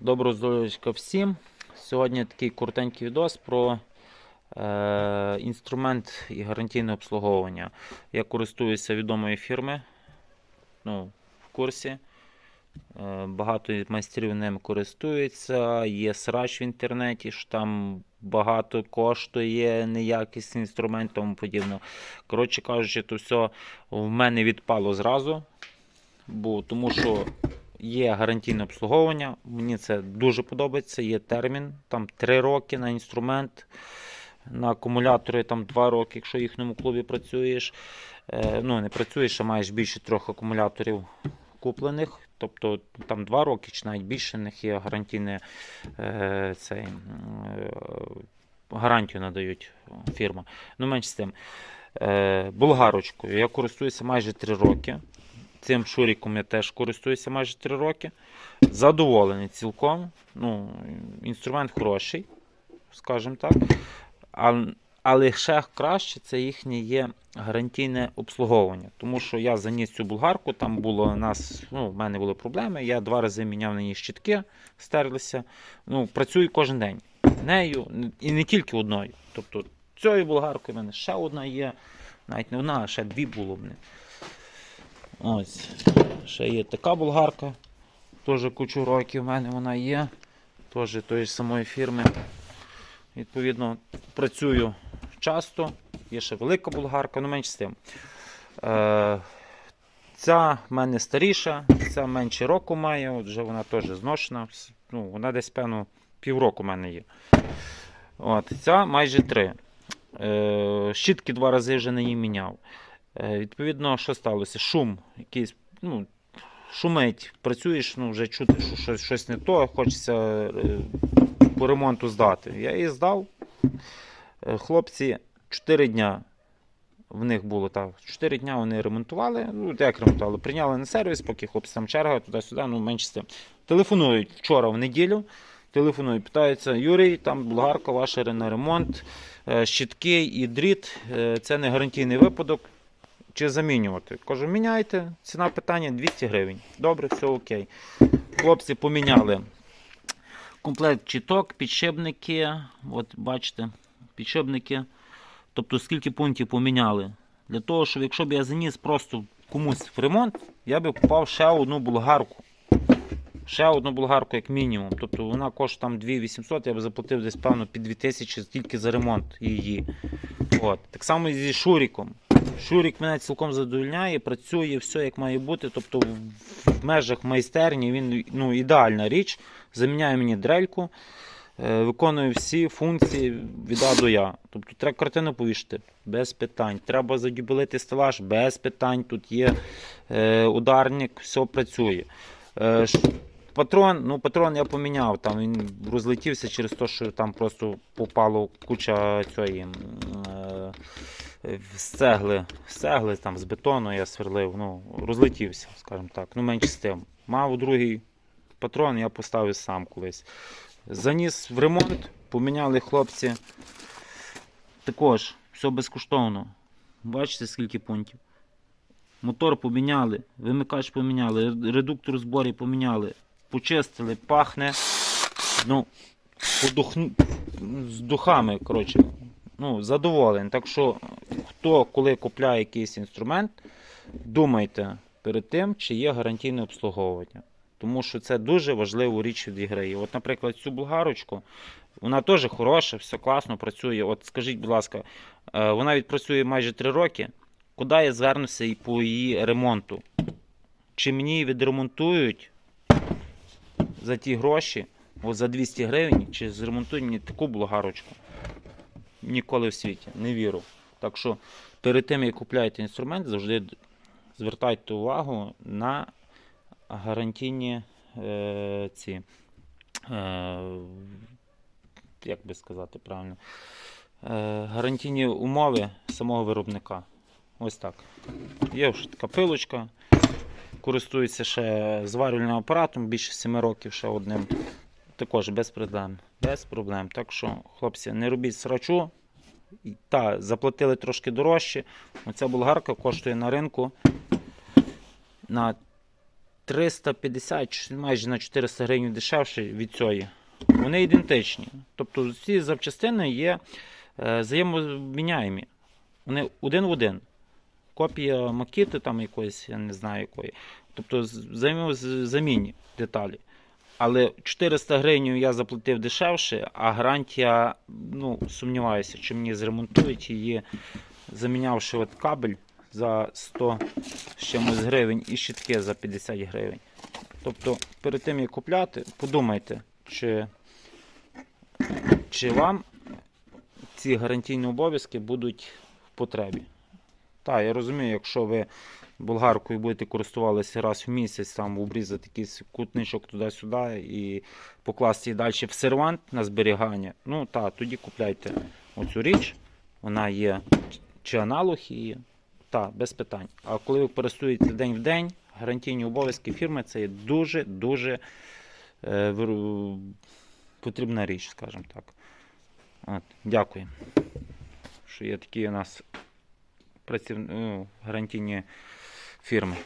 Доброго здоров'ячка всім. Сьогодні такий коротенький відос про е, інструмент і гарантійне обслуговування. Я користуюся відомої фірми. Ну, в курсі. Е, багато майстрів ним користуються. Є срач в інтернеті, що там багато коштує, неякісний інструмент, тому подібне. Коротше кажучи, то все в мене відпало зразу. Бо, тому що Є гарантійне обслуговування. Мені це дуже подобається. Є термін, там 3 роки на інструмент. На акумулятори там 2 роки, якщо в їхньому клубі працюєш. Е, ну, не працюєш, а маєш більше трьох акумуляторів куплених. Тобто там 2 роки чи навіть більше в них є гарантійне е, цей, е, гарантію надають фірма. Ну, менш з тим. Е, болгарочкою. Я користуюся майже 3 роки. Цим шуріком я теж користуюся майже 3 роки. Задоволений цілком. Ну, інструмент хороший, скажімо так. Але ще краще це їхнє є гарантійне обслуговування. Тому що я заніс цю болгарку, там було у нас, ну, в мене були проблеми. Я два рази міняв на ній щітки, стерлися. Ну, працюю кожен день нею і не тільки одною. Тобто цією болгаркою в мене ще одна є, навіть не одна, а ще дві було мене. Ось. Ще є така болгарка. Теж кучу років в мене вона є. Теж тої самої фірми. Відповідно, працюю часто. Є ще велика болгарка, ну менш з тим. Е, ця в мене старіша, ця менше року має, от вже вона теж зношена. Ну, вона десь, певно, півроку в мене є. От, Ця майже три. Е, щітки два рази вже на ній міняв. Е, Відповідно, що сталося? Шум, якийсь, ну, шумить, працюєш, ну, вже чути, що щось, щось не то, хочеться е, по ремонту здати. Я її здав. Е, Хлопці 4 дня в них було так. 4 дня вони ремонтували. Ну, як ремонтували? Прийняли на сервіс, поки хлопці там черга, туди-сюди, ну менше з тим. Телефонують вчора в неділю. Телефонують, питаються, Юрій, там болгарка ваша на ремонт, щітки і дріт. Це не гарантійний випадок. Чи замінювати? Кажу, міняйте. Ціна питання 200 гривень. Добре, все окей. Хлопці поміняли комплект чіток, підшипники. От бачите, підшипники. Тобто скільки пунктів поміняли. Для того, щоб якщо б я заніс просто комусь в ремонт, я би купав ще одну болгарку. Ще одну болгарку, як мінімум. Тобто вона коштує там 2800, я б заплатив десь, певно, під 2000 тільки за ремонт її. От. Так само і зі Шуріком. Шурік мене цілком задовольняє, працює все як має бути. Тобто в, межах майстерні він ну, ідеальна річ. Заміняє мені дрельку, е, виконує всі функції від А до Я. Тобто треба картину повішати без питань. Треба задюбелити стелаж без питань. Тут є е, ударник, все працює. Е, Патрон, ну патрон я поміняв, там він розлетівся через те, що там просто попало куча цієї з цегли, з цегли там, з бетону я сверлив, ну, розлетівся, скажімо так. Ну, менш з тим. Мав другий патрон, я поставив сам колись. Заніс в ремонт, поміняли хлопці. Також все безкоштовно. Бачите, скільки пунктів. Мотор поміняли, вимикач поміняли, редуктор в зборі поміняли, почистили, пахне. Ну, подух... з духами, коротше. Ну, задоволений. Так що, хто коли купляє якийсь інструмент, думайте перед тим, чи є гарантійне обслуговування. Тому що це дуже важливу річ відіграє. От, наприклад, цю болгарочку, вона теж хороша, все класно працює. От скажіть, будь ласка, е, вона відпрацює майже 3 роки. Куди я звернуся і по її ремонту? Чи мені відремонтують за ті гроші, от за 200 гривень, чи зремонтують мені таку болгарочку? Ніколи в світі, не вірю. Так що перед тим, як купляєте інструмент, завжди звертайте увагу на гарантійні е, ці, е, як би сказати правильно, е, гарантійні умови самого виробника. Ось так. Є вже така пилочка. Користується ще зварювальним апаратом більше 7 років ще одним. Також без проблем. Без проблем. Так що, хлопці, не робіть срачу. Та, заплатили трошки дорожче. Оця болгарка коштує на ринку на 350, чи майже на 400 гривень дешевше від цієї. Вони ідентичні. Тобто ці запчастини є е, взаємоміняємі. Вони один в один. Копія макіти там якоїсь, я не знаю якої. Тобто взаємозамінні деталі. Але 400 гривень я заплатив дешевше, а гарантія, ну, сумніваюся, чи мені зремонтують її, замінявши от кабель за 100 з чимось гривень і щітки за 50 гривень. Тобто, перед тим як купляти, подумайте, чи, чи вам ці гарантійні обов'язки будуть в потребі. Так, я розумію, якщо ви болгаркою будете користувалися раз в місяць, там обрізати якийсь кутничок туди-сюди і покласти її далі в сервант на зберігання, ну так, тоді купляйте оцю річ. Вона є чи аналог її, так, без питань. А коли ви користуєтеся день в день, гарантійні обов'язки фірми це є дуже-дуже е, потрібна річ, скажімо так. От, дякую. Що є такі у нас праців... ну, гарантійні фірми.